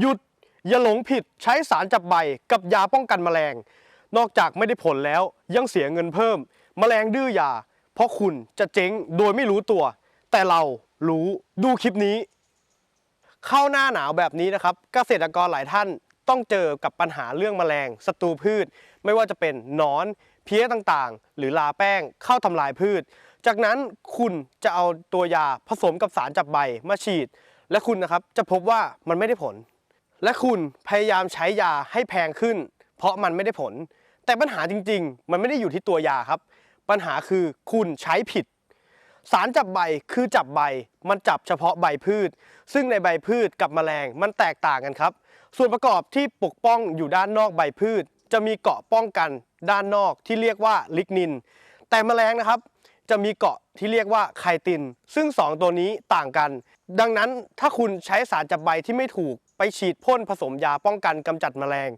หยุดอย่าหลงผิดใช้สารจับใบกับยาป้องกันแมลง นอกจากไม่ได้ผลแล้วยังเสียเงินเพิ่ม แมลงดื้อยา เพราะคุณจะเจ๊งโดยไม่รู้ตัว แต่เรารู้ดูคลิปนี้ เข้าหน้าหนาวแบบนี้นะครับ เกษตรกรหลายท่านต้องเจอกับปัญหาเรื่องแมลงศัตรูพืช ไม่ว่าจะเป็นหนอน เพี้ยต่างๆ หรือลาแป้งเข้าทำลายพืช จากนั้นคุณจะเอาตัวยาผสมกับสารจับใบมาฉีด และคุณนะครับจะพบว่ามันไม่ได้ผล และคุณพยายามใช้ยาให้แพงขึ้น เพราะมันไม่ได้ผล แต่ปัญหาจริง ๆ มันไม่ได้อยู่ที่ตัวยาครับ ปัญหาคือคุณใช้ผิด สารจับใบคือจับใบ มันจับเฉพาะใบพืช ซึ่งในใบพืชกับแมลงมันแตกต่างกันครับ ส่วนประกอบที่ปกป้องอยู่ด้านนอกใบพืช จะมีเกาะป้องกันด้านนอกที่เรียกว่าลิกนิน แต่แมลงนะครับจะมีเกาะที่เรียกว่าไคติน ซึ่ง 2 ตัวนี้ต่างกัน ดังนั้นถ้าคุณใช้สารจับใบที่ไม่ถูก ไปฉีดพ่นผสมยาป้องกันกำจัดแมลง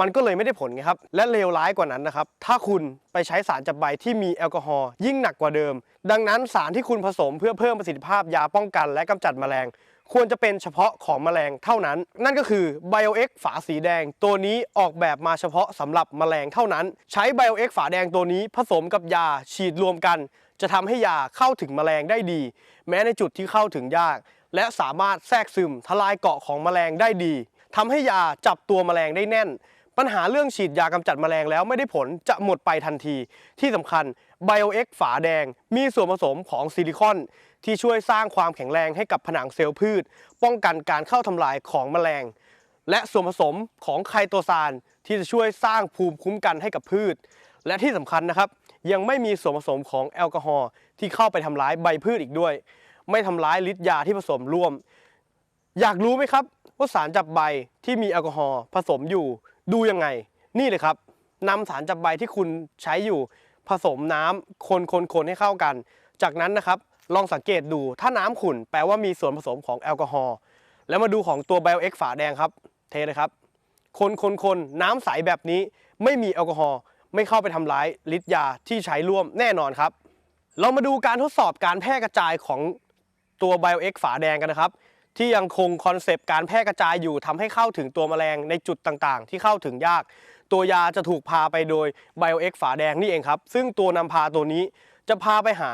มันก็เลยไม่ได้ผลไงครับ และเลวร้ายกว่านั้นนะครับ ถ้าคุณไปใช้สารจับใบที่มีแอลกอฮอล์ยิ่งหนักกว่าเดิม ดังนั้นสารที่คุณผสมเพื่อเพิ่มประสิทธิภาพยาป้องกันและกำจัดแมลงควรจะเป็นเฉพาะของแมลงเท่านั้น นั่นก็คือ BioX ฝาสีแดง ตัวนี้ออกแบบมาเฉพาะสำหรับแมลงเท่านั้น ใช้ BioX ฝาแดงตัวนี้ผสมกับยาฉีดรวมกัน จะทำให้ยาเข้าถึงแมลงได้ดี แม้ในจุดที่เข้าถึงยาก และสามารถแทรกซึมทลายเกาะของแมลงได้ดีทำให้ยาจับตัวแมลงได้แน่น ปัญหาเรื่องฉีดยากำจัดแมลงแล้วไม่ได้ผลจะหมดไปทันที ที่สำคัญ BioX ฝาแดง มีส่วนผสมของซิลิคอน ที่ช่วยสร้างความแข็งแรงให้กับผนังเซลล์พืช ป้องกันการเข้าทำลายของแมลง และส่วนผสมของไคโตซานที่จะช่วยสร้างภูมิคุ้มกันให้กับพืช และที่สำคัญนะครับ ยังไม่มีส่วนผสมของแอลกอฮอล์ที่เข้าไปทำร้ายใบพืชอีกด้วย ไม่ทำร้ายฤทธิ์ยาที่ผสมร่วม อยากรู้ไหมครับว่าสารจับใบที่มีแอลกอฮอล์ผสมอยู่ดูยังไง นี่เลยครับนำสารจับใบที่คุณใช้อยู่ผสมน้ำคนคนคนให้เข้ากัน จากนั้นนะครับลองสังเกตดูถ้าน้ำขุ่นแปลว่ามีส่วนผสมของแอลกอฮอล์แล้วมาดูของตัว BioX ฝาแดงครับ เทเลยครับ คนคนคนน้ำใสแบบนี้ไม่มีแอลกอฮอล์ไม่เข้าไปทำร้ายฤทธิ์ยาที่ใช้ร่วมแน่นอนครับ เรามาดูการทดสอบการแพร่กระจายของ ตัว BioX ฝาแดงกันนะครับ ที่ยังคงคอนเซปต์การแพร่กระจายอยู่ทำให้เข้าถึงตัวแมลงในจุดต่างๆ ที่เข้าถึงยาก ตัวยาจะถูกพาไปโดย BioX ฝาแดงนี่เองครับ ซึ่งตัวนำพาตัวนี้จะพาไปหา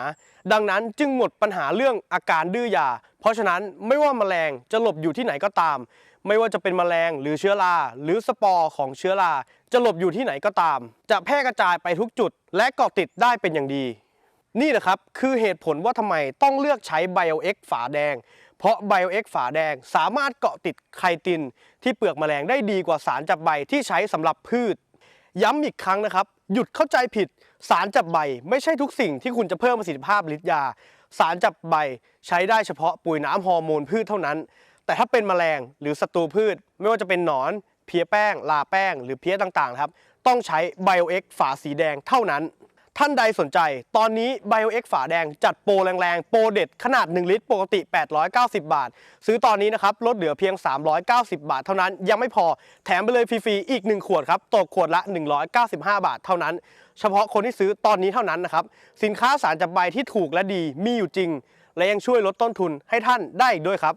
ดังนั้นจึงหมดปัญหาเรื่องอาการดื้อยา เพราะฉะนั้นไม่ว่าแมลงจะหลบอยู่ที่ไหนก็ตาม ไม่ว่าจะเป็นแมลงหรือเชื้อราหรือสปอร์ของเชื้อราจะหลบอยู่ที่ไหนก็ตาม จะแพร่กระจายไปทุกจุด และเกาะติดได้เป็นอย่างดี นี่แหละครับ คือเหตุผลว่าทำไมต้องเลือกใช้ BioX ฝาแดง เพราะ BioX ฝาแดงสามารถเกาะติดไคติน ที่เปลือกแมลงได้ดีกว่าสารจับใบที่ใช้สำหรับพืช ย้ำอีกครั้งนะครับ หยุดเข้าใจผิด สารจับใบไม่ใช่ทุกสิ่งที่คุณจะเพิ่มประสิทธิภาพฤทธิ์ยา สารจับใบใช้ได้เฉพาะปุ๋ยน้ำฮอร์โมนพืชเท่านั้น แต่ถ้าเป็นแมลงหรือศัตรูพืช ไม่ว่าจะเป็นหนอน เพี้ยแป้ง ลาแป้ง หรือเพี้ยต่างๆครับต้องใช้ BioX ฝาสีแดงเท่านั้น ท่านใดสนใจ ตอนนี้ BioX ฝาแดงจัดโปรแรงๆ โปรเด็ดขนาด 1 ลิตร ปกติ 890 บาท ซื้อตอนนี้นะครับ ลดเหลือเพียง 390 บาทเท่านั้น ยังไม่พอ แถมไปเลยฟรีๆ อีก 1 ขวดครับ ตกขวดละ 195 บาทเท่านั้น เฉพาะคนที่ซื้อตอนนี้เท่านั้นนะครับ สินค้าสารจับใบที่ถูกและดีมีอยู่จริง และยังช่วยลดต้นทุนให้ท่านได้อีกด้วยครับ